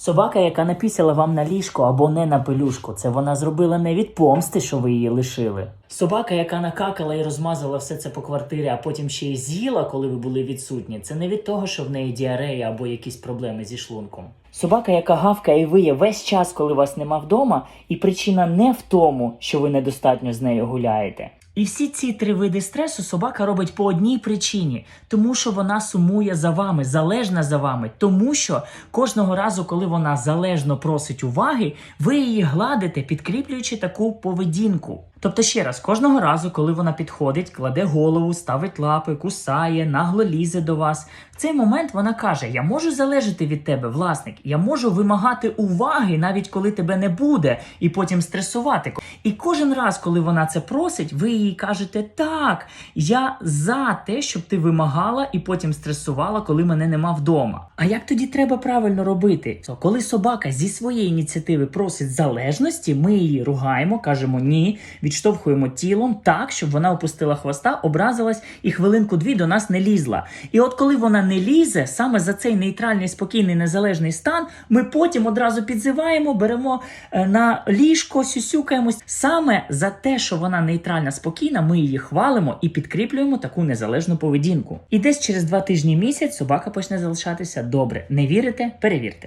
Собака, яка напісяла вам на ліжко або не на пелюшку, це вона зробила не від помсти, що ви її лишили. Собака, яка накакала і розмазала все це по квартирі, а потім ще й з'їла, коли ви були відсутні, це не від того, що в неї діарея або якісь проблеми зі шлунком. Собака, яка гавкає і виє весь час, коли вас нема вдома, і причина не в тому, що ви недостатньо з нею гуляєте. І всі ці три види стресу собака робить по одній причині, тому що вона сумує за вами, залежна за вами, тому що кожного разу, коли вона залежно просить уваги, ви її гладите, підкріплюючи таку поведінку. Тобто, ще раз, кожного разу, коли вона підходить, кладе голову, ставить лапи, кусає, нагло лізе до вас. В цей момент вона каже: Я можу залежати від тебе, власник, я можу вимагати уваги, навіть коли тебе не буде, і потім стресувати. І кожен раз, коли вона це просить, ви їй кажете: Так, я за те, щоб ти вимагала і потім стресувала, коли мене нема вдома. А як тоді треба правильно робити? Коли собака зі своєї ініціативи просить залежності, ми її ругаємо, кажемо ні, відштовхуємо тілом так, щоб вона опустила хвоста, образилась і хвилинку-дві до нас не лізла. І от коли вона не лізе, саме за цей нейтральний, спокійний, незалежний стан, ми потім одразу підзиваємо, беремо е, на ліжко, сюсюкаємось. Саме за те, що вона нейтральна, спокійна, ми її хвалимо і підкріплюємо таку незалежну поведінку. І десь через два тижні місяць собака почне залишатися добре. Не вірите? Перевірте.